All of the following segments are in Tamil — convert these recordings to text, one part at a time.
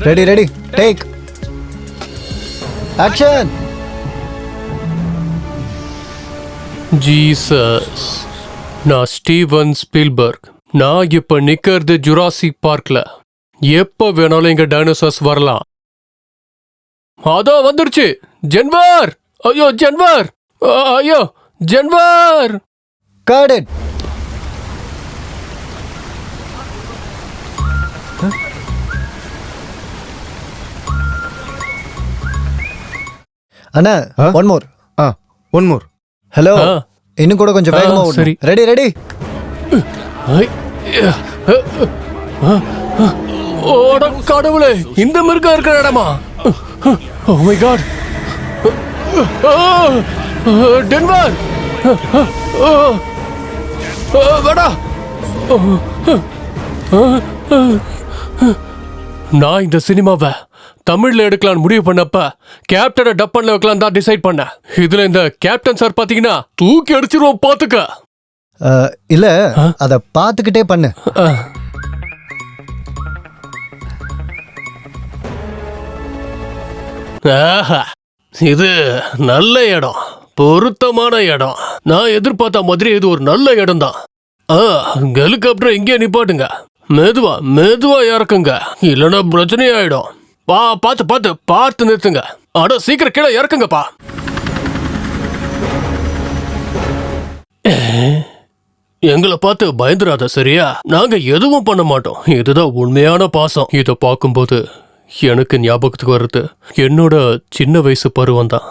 Ready ready take action Jesus நான் ஸ்டீவன் ஸ்பீல்பர்க் நான் இப்ப நிக்கிறது ஜுராசிக் பார்க்ல எப்ப வேணாலும் இங்க டைனோசர்ஸ் வரலாம் அதோ வந்துருச்சு ஜென்வார் ஐயோ ஜென்வார் ஐயோ ஜென்வார் காட் அண்ணா ஆ? ஒன் மோர் ஆ ஒன் மோர் ஹலோ. இன்னும் கூட கொஞ்சம் வேகமா சரி. ஓடு ரெடி ரெடி ஓட கடவுளே இந்த மிருகம் இருக்கிற இடமா ஓ மை காட் டென்வர் வேடா நான் இந்த சினிமாவை தமிழ்ல எடுக்கலாம்னு முடிவு பண்ணப்ப கேப்டனை டப்பன்ல வைக்கலாம் தான் டிசைட் பண்ணேன் இதுல இந்த கேப்டன் சார் பாத்தீங்கன்னா தூக்கி அடிச்சிருவோம் பாத்துக்க. இல்ல அத பாத்துக்கிட்டே பண்ணு. இது நல்ல இடம் பொருத்தமான இடம். நான் எதிர்பார்த்த மாதிரி இது ஒரு நல்ல இடம் தான் ஹெலிகாப்டர் இங்கே நிப்பாட்டுங்க. மெதுவா மெதுவா இறக்குங்க. இல்லைன்னா பிரச்சனை ஆயிடும் பா பார்த்து பார்த்து பார்த்து நிறுத்துங்க. அட சீக்கிரம் கீழே இறக்குங்கப்பா. எங்களை பார்த்து பயந்துராத சரியா? நாங்க எதுவும் பண்ண மாட்டோம். இதுதான் உண்மையான பாசம். இதை பார்க்கும்போது எனக்கு ஞாபகத்துக்கு வருது என்னோட சின்ன வயசு பருவம் தான்.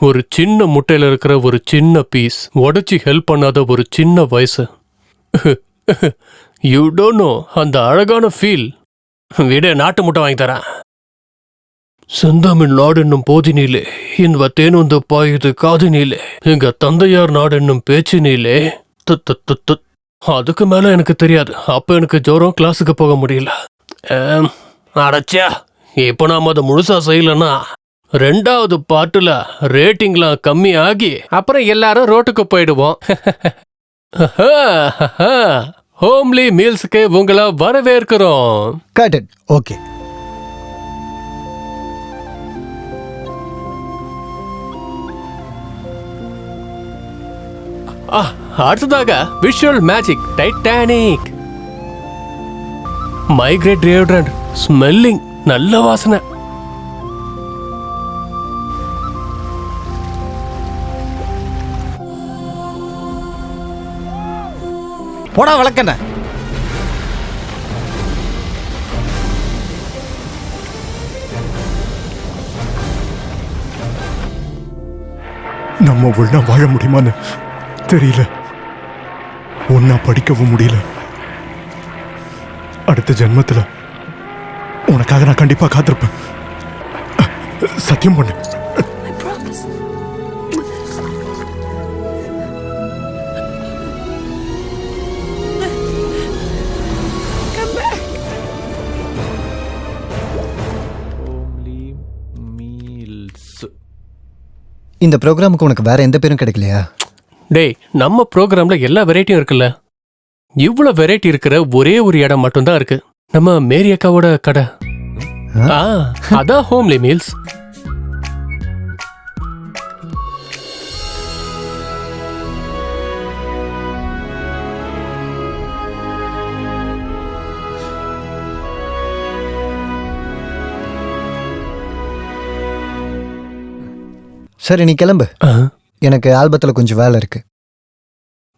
ஒரு சின்ன முட்டையில இருக்கிற ஒரு சின்ன பீஸ் உடைச்சி ஹெல்ப் பண்ணாத ஒரு சின்ன வயசு. யூ டோன்ட் நோ அந்த அழகான ஃபீல் விட நாட்டு முட்டை வாங்கி தரேன். செந்தமிழ் நாடென்னும் போதினிலே இன்ப தேனுந்து பாயுது காதினிலே எங்க தந்தையார் நாடென்னும் பேச்சினிலே. அதுக்கு மேல எனக்கு தெரியாது. அப்ப எனக்கு ஜோரம் கிளாஸுக்கு போக முடியல. ஏம், அடச்சா. இப்போ நாம அதை முழுசா செய்யலன்னா ரெண்டாவது பாட்டுல ரேட்டிங்லாம் கம்மி ஆகி அப்புறம் எல்லாரும் ரோட்டுக்கு போயிடுவோம். ஹோம்லி மீல்ஸுக்கு உங்களை வரவேற்கிறோம். ஓகே அடுத்ததாக visual magic titanic migrate deodorant smelling நல்ல வாசனை. போடா வழக்கண்ண நம்ம ஒண்ணா வாழ முடியுமான்னு தெரியல. ஒண்ணா படிக்கவும் முடியல. அடுத்த ஜென்மத்துல உனக்காக நான் கண்டிப்பா காத்திருப்பேன். சத்தியம் பண்ணு. இந்த ப்ரோக்ராமுக்கு உனக்கு வேற எந்த பேரும் கிடைக்கலையா? டேய் நம்ம ப்ரோக்ராம்ல எல்லா வெரைட்டியும் இருக்குல்ல? இவ்வளவு வெரைட்டி இருக்கிற ஒரே ஒரு இடம் மட்டும்தான் இருக்கு. நம்ம மேரி அக்காவோட கடை. ஆ? அதான் ஹோம்லி மீல்ஸ் சரி நீ கிளம்பு. எனக்கு ஆல்பத்துல கொஞ்சம் வேலை இருக்கு.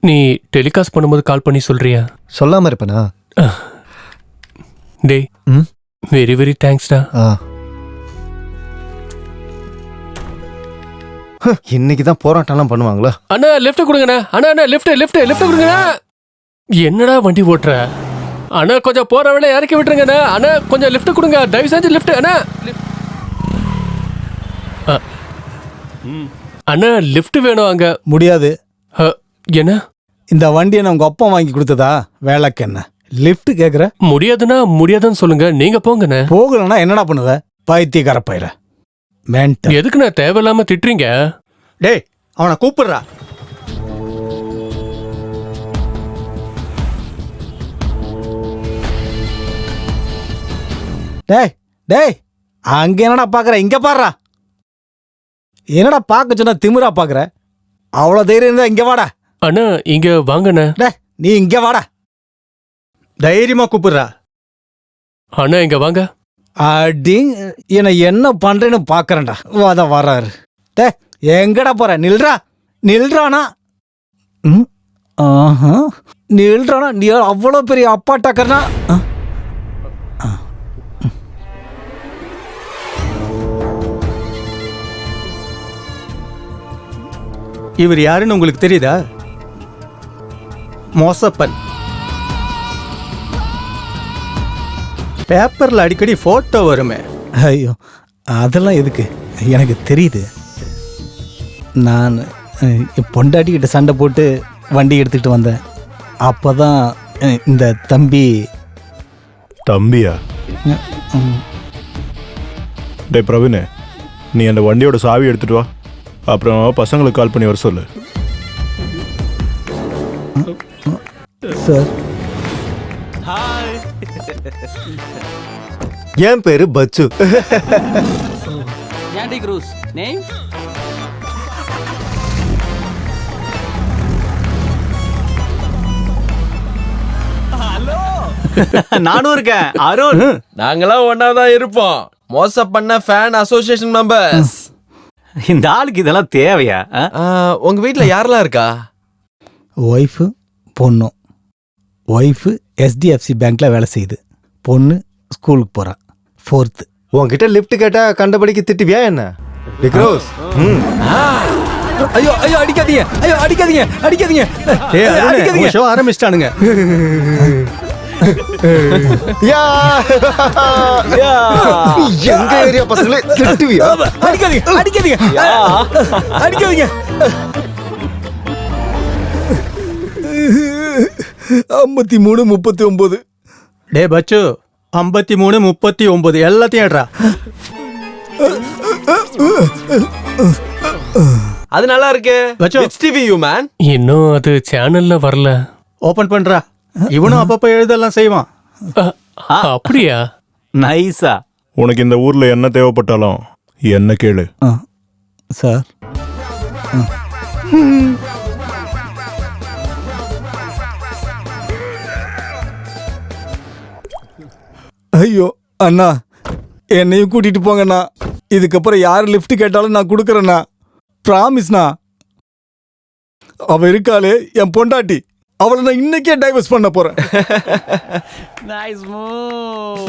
நீ டெலிகாஸ்ட் பண்ணும்போது கால் பண்ணி சொல்றியா? சொல்லாம இருப்பனா? டேய். ம்? வெரி வெரி தேங்க்ஸ்டா. ஆ. இன்னைக்கு தான் போராட்டம்லாம் பண்ணுவாங்களா? அண்ணா லெஃப்ட் கொடுங்கண்ணா. அண்ணா அண்ணா லெஃப்ட் லெஃப்ட் லெஃப்ட் கொடுங்கண்ணா. என்னடா வண்டி ஓட்டுற? அண்ணா கொஞ்சம் போற வேலை இறக்கி விட்டுருங்கண்ணா. அண்ணா கொஞ்சம் லெஃப்ட் கொடுங்க. தயவு செஞ்சு லெஃப்ட் அண்ணா. ம். அண்ணா லிஃப்ட் வேணும் அங்க. முடியாது. அ, என்ன? இந்த வண்டியை நான் உங்க அப்பா வாங்கி கொடுத்ததா? வேலைக்கு என்ன? லிஃப்ட் கேக்குற? முடியாதுன்னா முடியாதுன்னு சொல்லுங்க. நீங்க போங்கண்ணே போகலன்னா என்னடா பண்ணுவ? பைத்தியக்கார பயிர மென்டல் எதுக்குண்ணா தேவையில்லாம திட்டுறீங்க? டேய் அவனை கூப்பிடுறா. டேய் டேய் அங்க என்னடா பாக்குற? இங்க பாடுறா என்னடா பார்க்க சொன்னா திமிரா பாக்குற அவ்வளோ தைரியம் இருந்தா இங்க வாடா. அண்ணா இங்க வாங்கண்ணே. டேய் நீ இங்க வாடா. தைரியமா கூப்பிடுறா. அண்ணா இங்க வாங்க. அடி என்னை என்ன பண்றேன்னு பாக்குறேன்டா வாத வர்றாரு. டே எங்கடா போற? நில்றா. நில்றானா? ம்? ஆஹா. நில்றானா? நீ அவ்வளோ பெரிய அப்பா டக்கர்னா ஆ? ஆ. இவர் யாருன்னு உங்களுக்கு தெரியுதா? மோசப்பன். பேப்பர்ல அடிக்கடி போட்டோ வருமே. ஐயோ அதெல்லாம் எதுக்கு? எனக்கு தெரியுது. நான் பொண்டாட்டிக்கிட்ட சண்டை போட்டு வண்டி எடுத்துக்கிட்டு வந்தேன். அப்போ தான் இந்த தம்பி. தம்பியா? டேய் பிரவீன் நீ அந்த வண்டியோட சாவி எடுத்துட்டு வா. அப்புறம் பசங்களுக்கு கால் பண்ணி வர சொல்லு. சார் என் பேரு பச்சு. Yandy Cruz. Name? நானும் இருக்கேன். அருண். நாங்களாம் ஒன்னா தான் இருப்போம். மோச பண்ண ஃபேன் அசோசியேஷன் மெம்பர்ஸ் இந்த ஆளுக்கு இதெல்லாம் தேவையா? உங்க வீட்ல யாரெல்லாம் இருக்கா? ஒய்ஃபு பொண்ணும் ஒய்ஃபு எஸ்டிஎஃப்சி பேங்க்ல வேலை செய்யுது. பொண்ணு ஸ்கூலுக்கு போறா. ஃபோர்த்து. உன்கிட்ட லிஃப்ட் கேட்டா கண்டபடிக்கு திட்டுவியா என்ன? விக்ரோஸ் ஐயோ ஐயோ அடிக்காதீங்க. ஐயோ அடிக்காதீங்க. அடிக்காதீங்க. அருண் அடிக்காதீங்க ஷோ ஆரம்பிச்சிட்டானுங்க. யா எங்க ஏரியா பசங்களே திட்டுவியா அடிக்காதீங்க அடிக்காதீங்க அடிக்காதீங்க ஐம்பத்தி மூணு முப்பத்தி ஒன்பது டே பச்சு ஐம்பத்தி மூணு முப்பத்தி ஒன்பது எல்லாத்தையும் எடுறா அது நல்லா இருக்கு வச்சோ. It's TV you man. இன்னும் அது சேனல்ல வரல ஓபன் பண்றா இவனும் அப்பப்ப எழுதெல்லாம் செய்வான். அப்படியா? நைஸா. உனக்கு இந்த ஊர்ல என்ன தேவைப்பட்டாலும் என்ன கேளு. ஆ, சார். ஐயோ அண்ணா. என்னையும் கூட்டிட்டு போங்கண்ணா. இதுக்கப்புறம் யார் லிஃப்ட் கேட்டாலும் நான் கொடுக்குறேண்ணா. ப்ராமிஸ்ண்ணா அவ இருக்காளே என் பொண்டாட்டி. அவளை நான் இன்னைக்கே டைவர்ஸ் பண்ண போறேன். Nice move